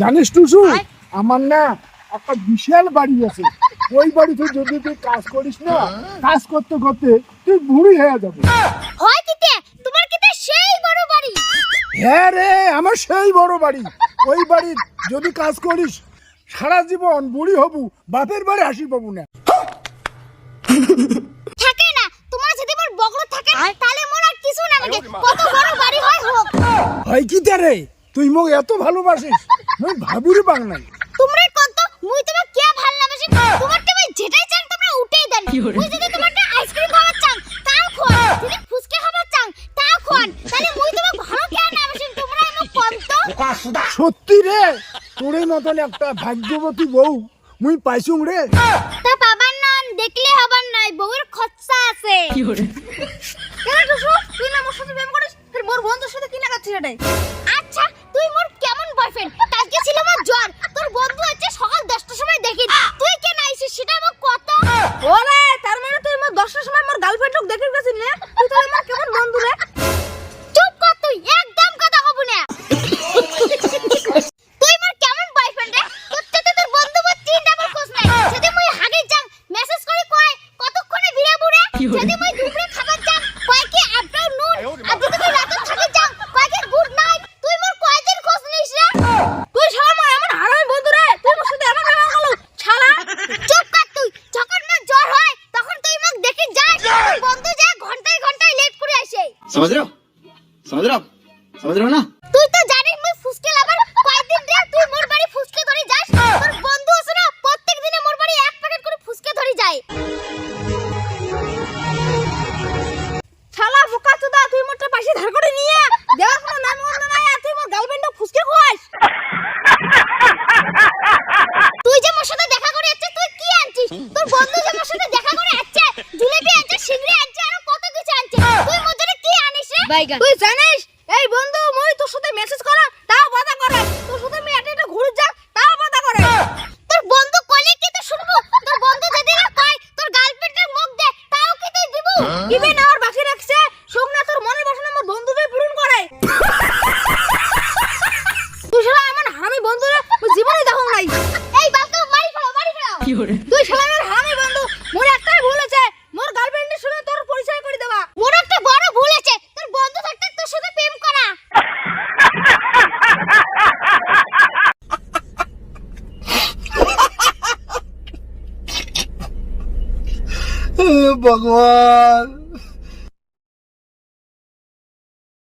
জানিস টুসু আমার না একটা বিশাল বাড়ি আছে। ওই বাড়িতে যদি তুই কাজ করিস না কাজ করতে করতে তুই বুড়ি হয়ে যাবে। হয় কিতে তোমার কিতে সেই বড় বাড়ি। হ্যাঁ রে আমার সেই বড় বাড়ি। ওই বাড়ি যদি কাজ করিস সারা জীবন বুড়ি হবু বাপের বাড়ি হাসি পাবো না। হয় রে তুই মোক এত ভালোবাসিস মুই ভাবির পাং নাই। তোমরা কত মুই তোমার কে ভালো লাগাছি তোমার তুমি যেটাই চান তোমরা উঠেই দেন। মুই যদি তোমার আইসক্রিম খাবার চান তাও খান যদি ফুচকা খাবার চান তাও খান তাহলে মুই তোমার ভালো কে না বেশি তোমরা এমন কন্ত। সত্যি রে তোর মতন একটা ভাগ্যবতী বউ মুই পাইছুং রে। তা বাবার নন দেখলে হবার নাই বউয়ের খরচা আছে কেন টুসু তুই না মোর সাথে প্রেম করিস মোর সাথে কি লাগাচ্ছিস এটাই আচ্ছা তুই মোর কেমন বয়ফ্রেন্ড কালকে ছিল আমার জ্বর। তোর বন্ধু আছে সকাল 10টার সময় দেখি। তুই কেন আইছিস সেটা আমার কত? ওরে তার মানে তুই আমার দশটার সময় আমার গার্লফ্রেন্ড লোক দেখে গেছিস না समझ रहे हो समझ रहे हो आप समझ रहे हो ना তুই তো জানিস মুই ফুসকে লাবার কয়দিন রে তুই মোর বাড়ি ফুসকে ধরে যাস তোর বন্ধু আছে না প্রত্যেক দিনে মোর বাড়ি এক প্যাকেট করে ফুসকে ধরে যায় শালা বোকা চোদা তুই মোরটা পাশে ধার করে নিয়ে দেওয়ার কোনো নাম গন্ধ নাই আর তুই মোর গার্লফ্রেন্ড ফুসকে খোয়াস তুই যে মোর সাথে দেখা করে যাচ্ছে তুই কি আনছিস তোর বন্ধু যে মোর সাথে দেখা করে যাচ্ছে জিলেবি আনছে সিংড়ি আনছে রে তুই জানিস? এই বন্ধু মই তোর সাথে মেসেজ করা তাও বাধা করে। তোর সাথে আমি এটা এটা ঘুরে যা তাও বাধা করে। তোর বন্ধু কইলে কি তো শুনব? তোর বন্ধু যদি না কয় তোর গার্লফ্রেন্ডের মুখ দে তাও কি তুই দিব? ইবে নেওয়ার বাকি রাখছে শোক তোর মনের বাসনা আমার বন্ধুকে পূরণ করে। তুই শালা এমন হারামি বন্ধু রে জীবনে দেখো নাই। এই বালকা মারি ফেলো মারি ফেলো। তুই শালা আমার হারামি বন্ধু মোর ભગવાન.